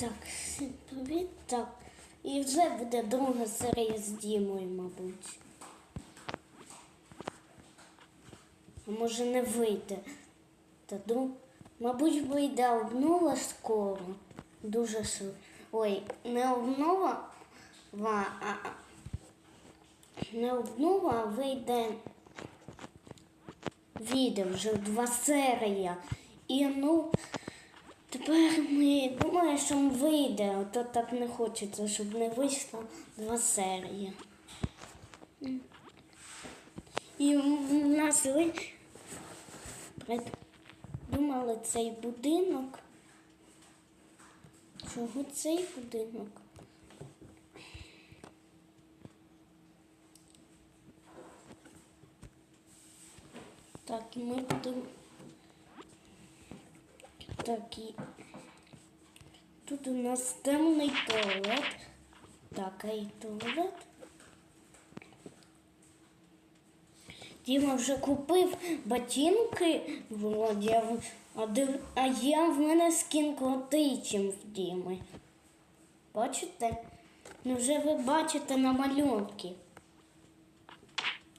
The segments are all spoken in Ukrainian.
Так, привіт. Так. І вже буде друга серія з Дімою, мабуть. А може не вийде. Та ду... Мабуть, вийде обнова скоро. Дуже швидко. Ой, не обнова, а- не обнова, а вийде відео вже два серія. І ну. Тепер ми думаю, що вийде, а то так не хочеться, щоб не вийшло два серії. І в нас ви придумали цей будинок. Чого цей будинок? Так, ми будемо. Так, і тут у нас темний туалет. Так, а і туалет. Діма вже купив ботинки Володя, а я в мене скін крутий, в Діми. Бачите? Ну вже ви бачите на малюнки.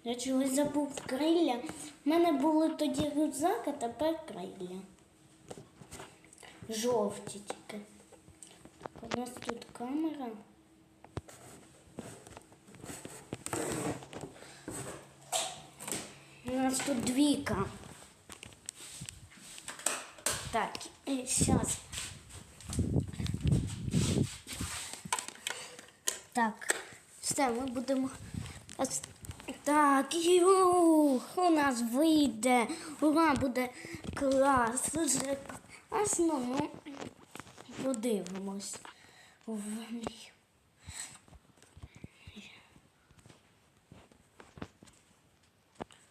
Я чогось забув крилля. У мене були тоді рюкзак, а тепер крилля. Жовті тільки. У нас тут камера. У нас тут двійка. Так, і зараз. Так, все, ми будемо. Так, юх, у нас вийде. Ура, буде клас. Дуже класно. Ну, подивимось. У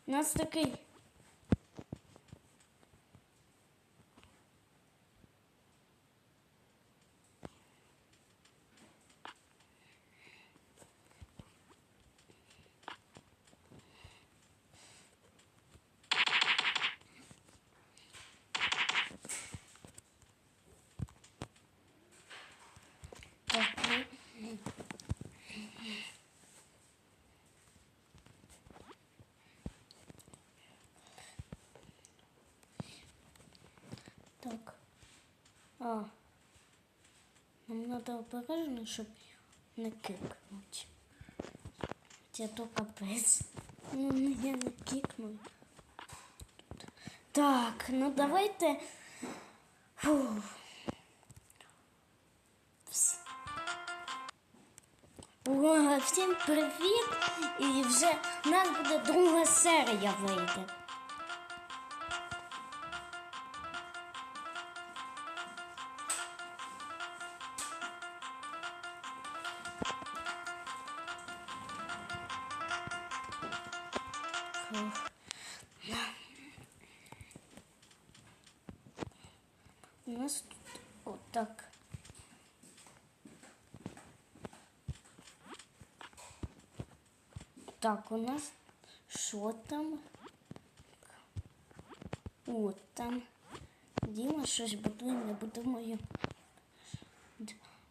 нас такий. Так, ми- Так. А. Нам надо обережно, щоб не кикнуть. Це то капець. Ну, ну, я не кикну. Так, ну давайте. Фух. Вс- Всім привіт! І вже в нас буде друга серія вийде. У нас тут отак. Так, у нас що там? От там. Діма щось будує, не будемо. його-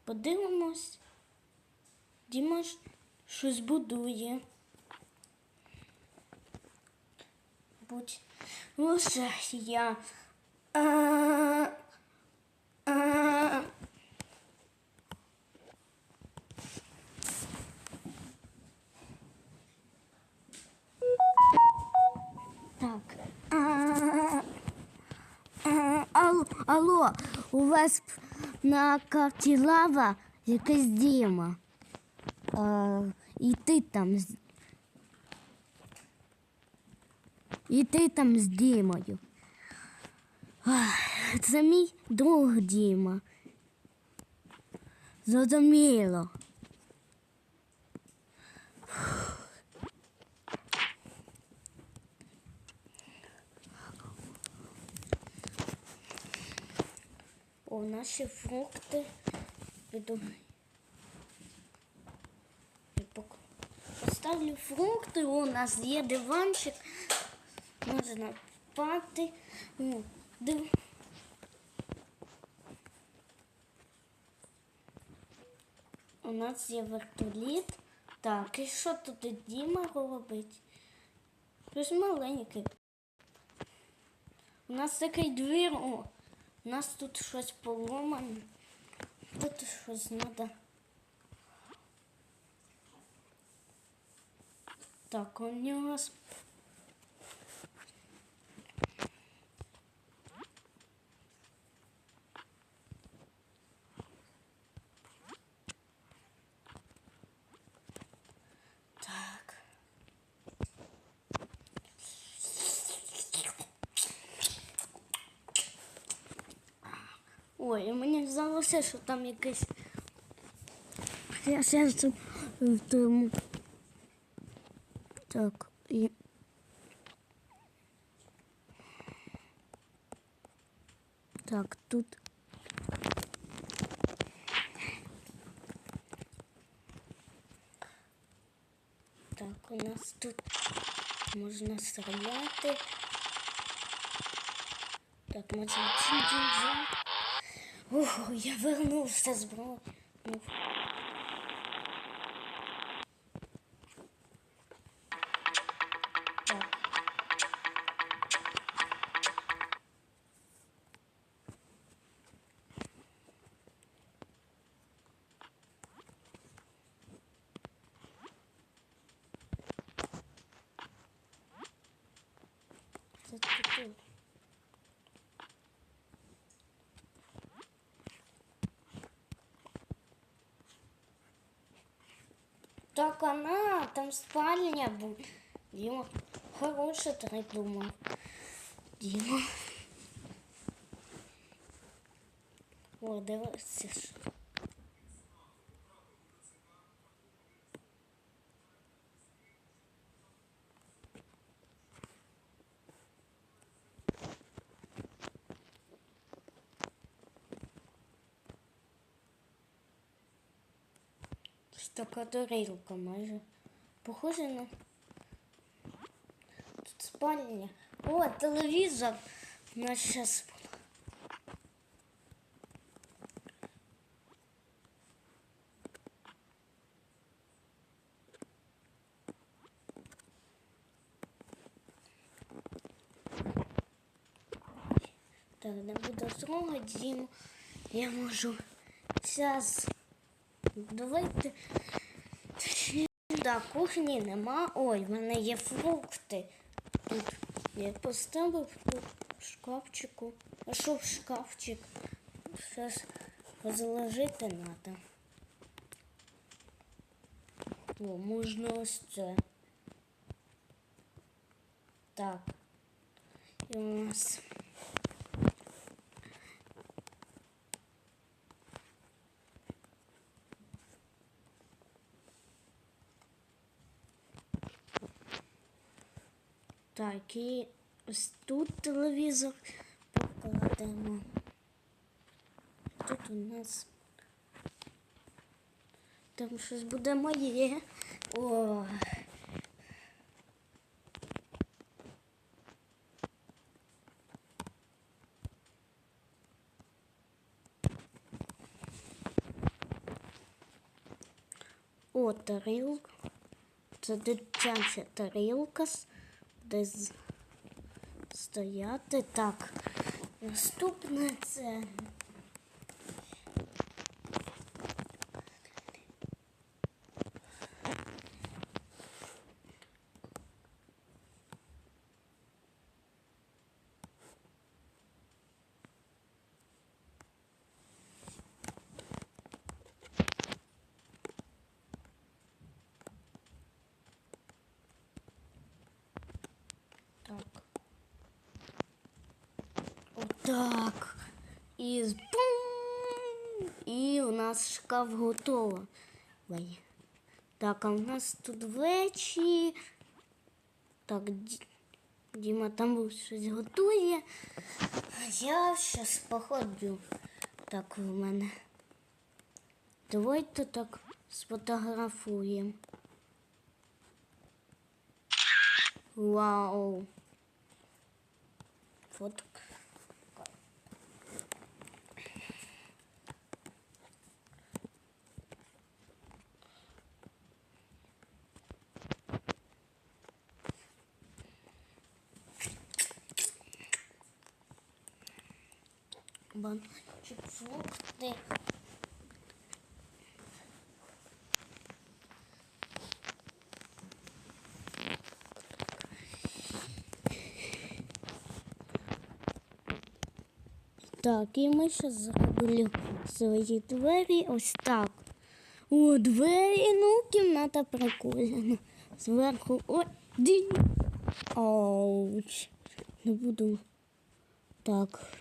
Подивимось. Діма щось будує. лише я. А, а, Так. А, а, Алло, алло, у вас на карті лава якась Діма. А, і ти там І ти там з Дімою. Це мій друг Діма. Зрозуміло. О, наші фрукти. Я Поставлю фрукти, у нас є диванчик. Можна спати. Ну, див... нас є вертоліт. Так, і що тут Діма робить? Щось маленьке. У нас такий двір. О, у нас тут щось поломане. Тут щось треба. Так, у нас. Так. Ой, мені що там якийсь. Зараз в тому. Так, і. Так, тут. Так, у нас тут можна стріляти. Так, можна дзінь-дзінь-дзінь. Ого, я вернувся з бро. Так она, там спальня будет. Дима, хороший хороше думаю. Дима. О, давай, ж. Ось така тарілка майже. Похоже на. Тут спальня. О, телевізор. У нас зараз. Так, не буду трогати Діму. Я можу зараз. Давайте. Да, кухні нема. Ой, в мене є фрукти. Тут я поставив тут шкафчику. А що в шкафчик? Зараз заложити треба. О, можна ось це. Так. І у нас. Так, і ось тут телевізор покладемо. Тут у нас там щось буде моє. О. О, тарілка. Це дитяча тарілка. Де з- стояти. Так. Наступне це. Так. Отак. І з бум! І у нас шкаф готовий. Так, а у нас тут вечір. Так, Діма там щось готує. А я зараз походжу. Так, у мене. Давайте так сфотографуємо. Вау. Фоток. Бананчик, фрукти. Так, і ми ще зроблю свої двері ось так. О, двері, ну, кімната прикольна. Зверху. Ой, дінь. Ауч. Не буду. Так.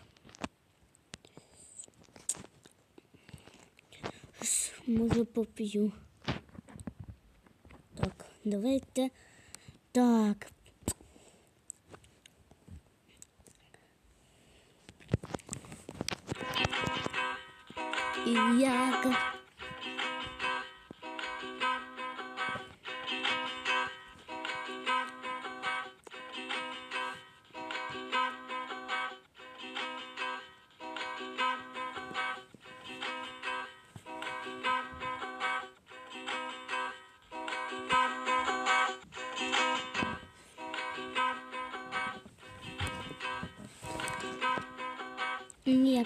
Щось, Може поп'ю. Так, давайте. Так. І як.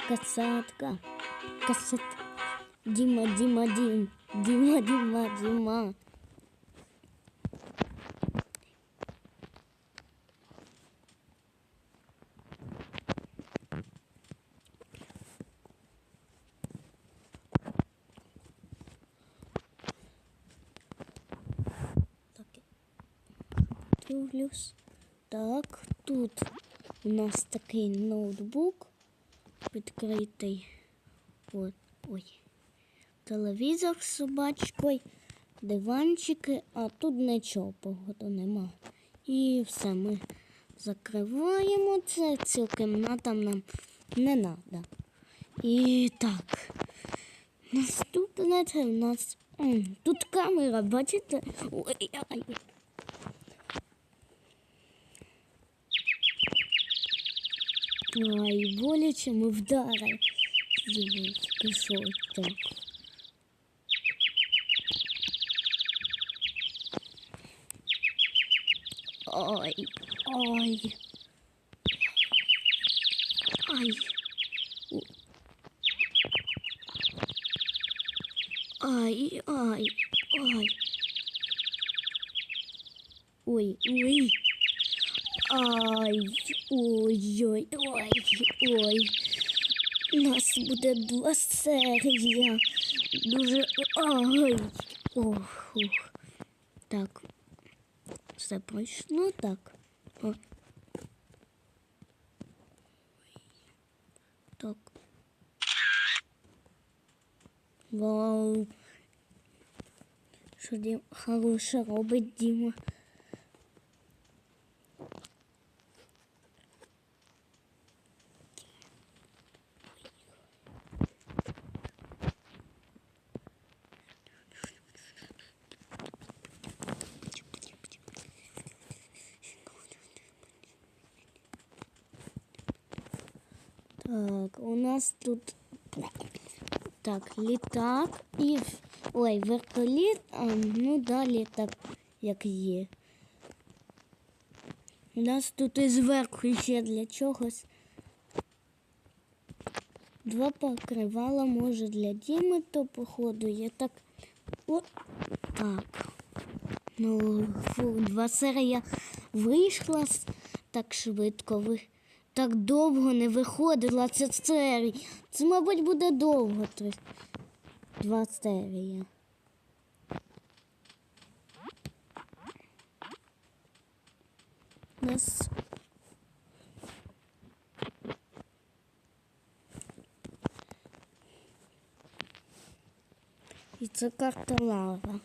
Касатка. Касат. Дима, Дима, Дим. Дима, Дима, Дима. Так. Тут у нас такий ноутбук відкритий. От, ой. Телевізор з собачкою, диванчики, а тут нічого погоду нема. І все, ми закриваємо це, цю кімната нам не треба. І так. Наступне це в нас. Тут камера, бачите? Ой, ай. Ай, боляче ми вдарили. Дивись, пішов так. Ой, ой. Ай. Ай, ай, ай. Ой, ой. Ай, ой, ой, ой, ой. У нас буде два серія. Дуже. Ай. Ох, ох. Так. Все пройшло так. О. Так. Вау. Що Дім хороше робить Діма. Так, у нас тут так, літак і ой, вертоліт, а ну далі так, як є. У нас тут і зверху ще для чогось. Два покривала, може, для Діми, то походу є так. О, так. Ну, фу, два серія вийшла так швидко. Так довго не виходила ця серія. Це, мабуть, буде довго. Два серія. Нас І це карта лава.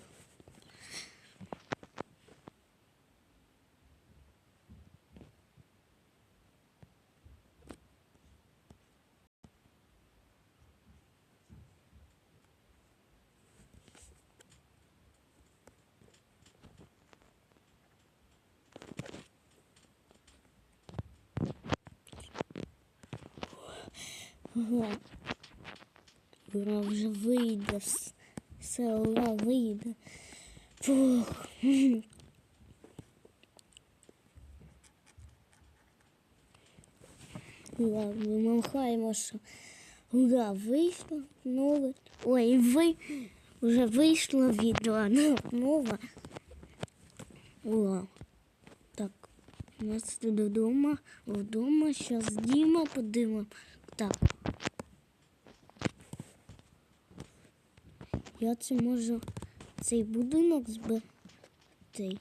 Ура вже вийде. Все, ура, вийде. Фух. Ладно, махаємо, що Ура, вийшло нове. Ой, ви вже вийшло відео нове. Ура. Так, у нас тут вдома, вдома, зараз Діма подивимо. Так. Я це можу цей будинок збити.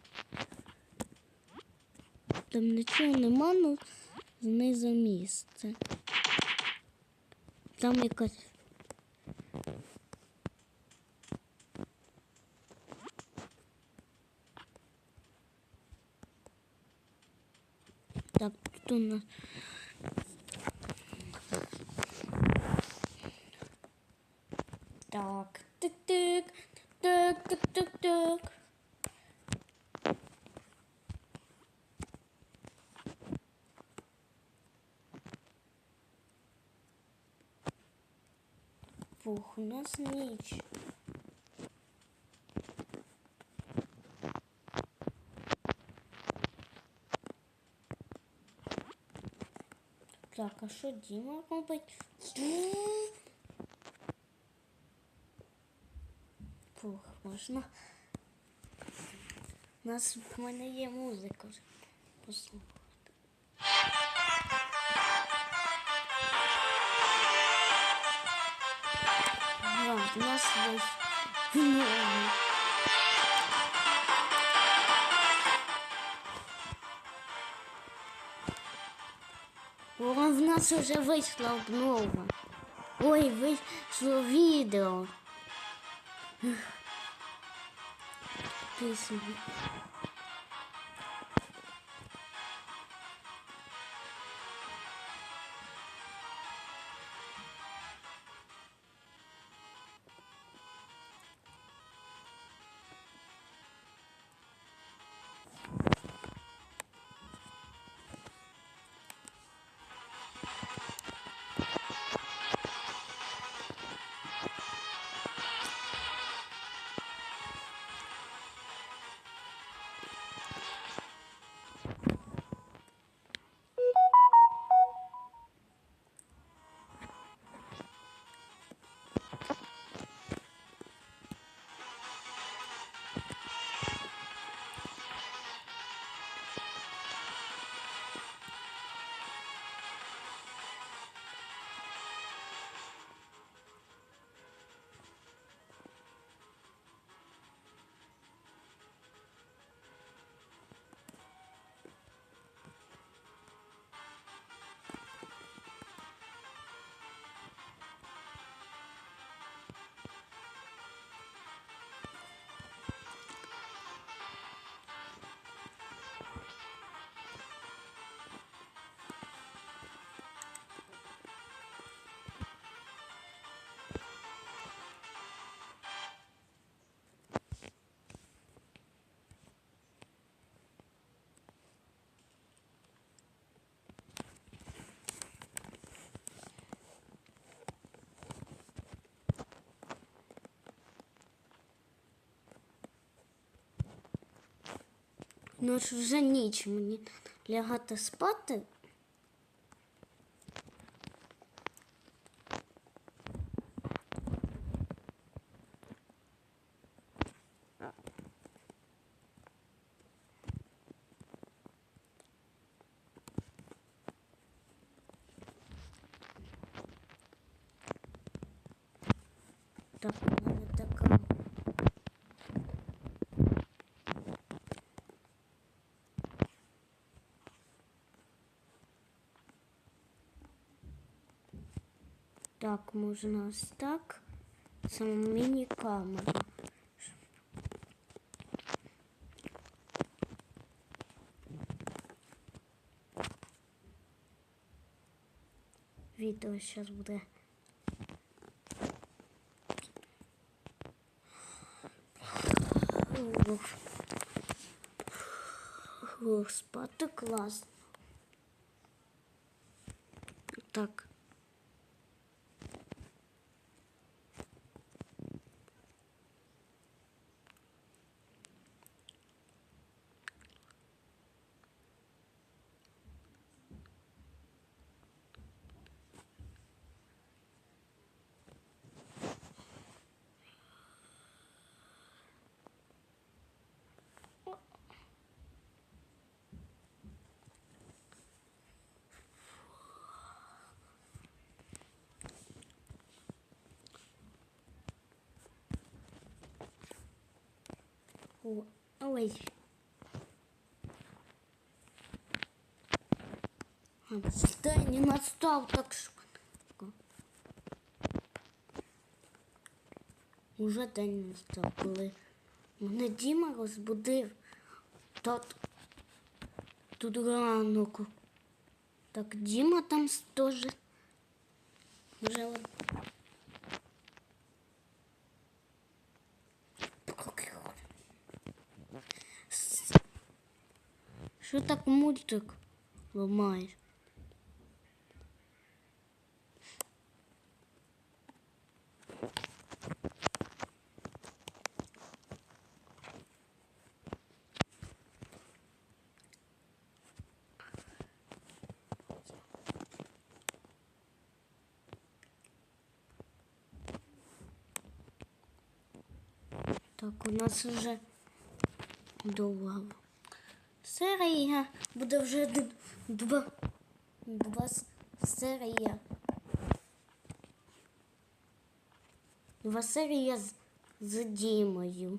Там нічого нема, ну знизу місце. Там якась. Так, тут у нас. Так, тик-тик, тик-тик-тик-тик. Фух, у нас ніч. Так, а що Діма робить? Фух, можна. У нас в мене є музика. Послухайте. Да, у нас новый. О, в нас уже вийшла обнова. Ой, вийшло відео. Peace. Ну ж вже ніч мені лягати спати. Так, у мене така. Так, можна ось так. Це міні-камера. Відео зараз буде. Ух, спати класно. Так. Ой. А, День не настав так швидко. Уже день настав, коли мене Діма розбудив. Тут, тут ранок. Так, Діма там теж. Вже так мультик ламаєш? Так, у нас вже довго. Серія буде вже два, два серія. Два серія з, з Дімою.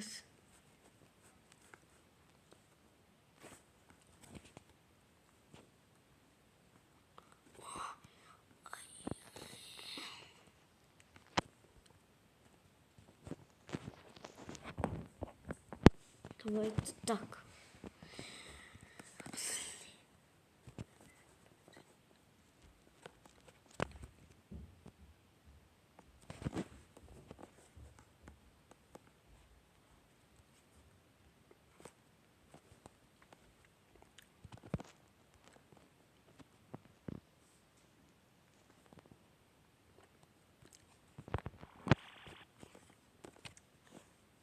Щось. Давайте так.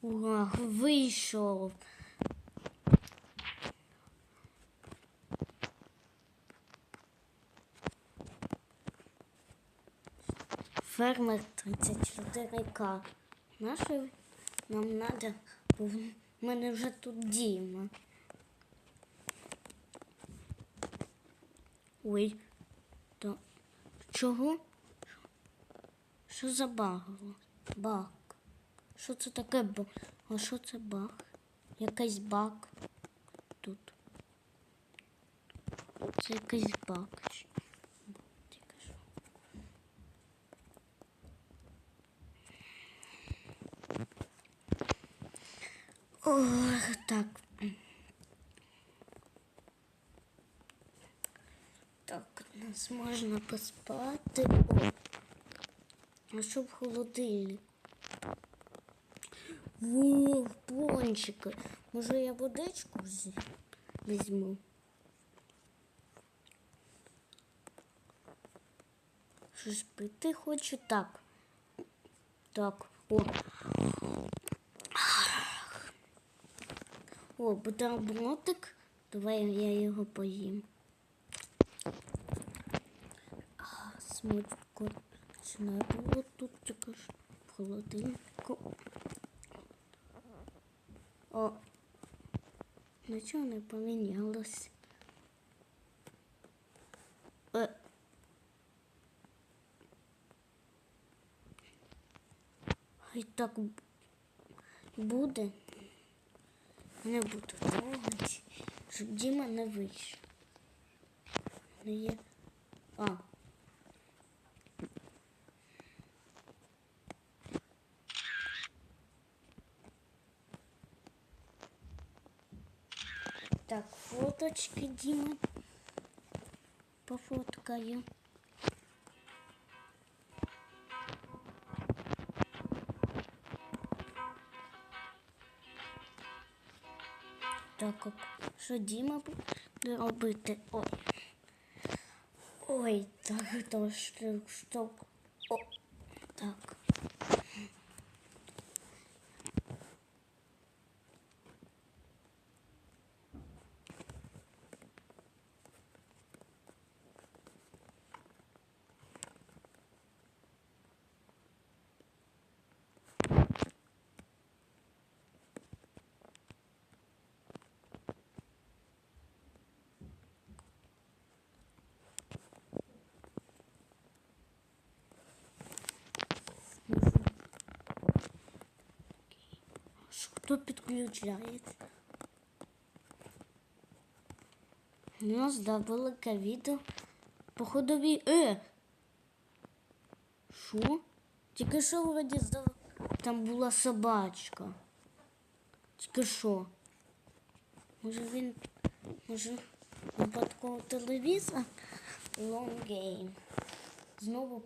Ура, вийшов. Фермер 34К. Наше нам надо, бо в мене вже тут Діма. Ой, то чого? Що за баг? Баг. Що це таке? А що це баг? Якийсь баг тут. Це якийсь баг. Ох, так. Так, нас можна поспати. О. А що в холодильник? Во, пончики. Може я водичку візьму? Щось пити хочу так. Так, о. О, бутербродик. Давай я його поїм. Чи було тут тільки ж в холодильнику. О, нічого не помінялось. Е. Хай так буде. Не буду трогати, щоб Діма не вийшов. А. фоточки Діма. Пофоткаю. Так, от, що Діма буде робити? Ой. Ой, так, то штук, штук. О, хто підключається. У нас да, велике відео. По ходовій. Е! Що? Тільки що вроді здав... там була собачка. Тільки що? Може він. Може випадково телевізор? Long game. Знову.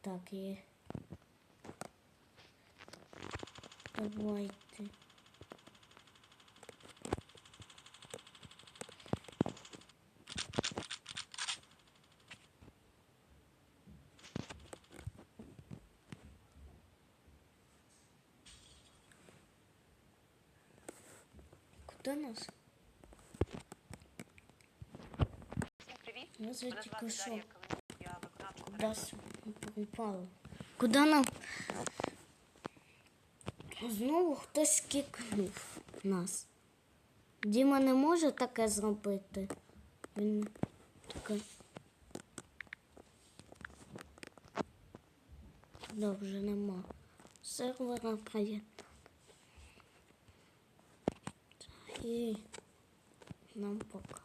Так, і. давайте. Куда нас? Ну, зайти кусок. Куда попало? Куда нам? Знову хтось кикнув нас. Діма не може таке зробити. Він таке. Вже нема. Сервера приєднати. І нам пока.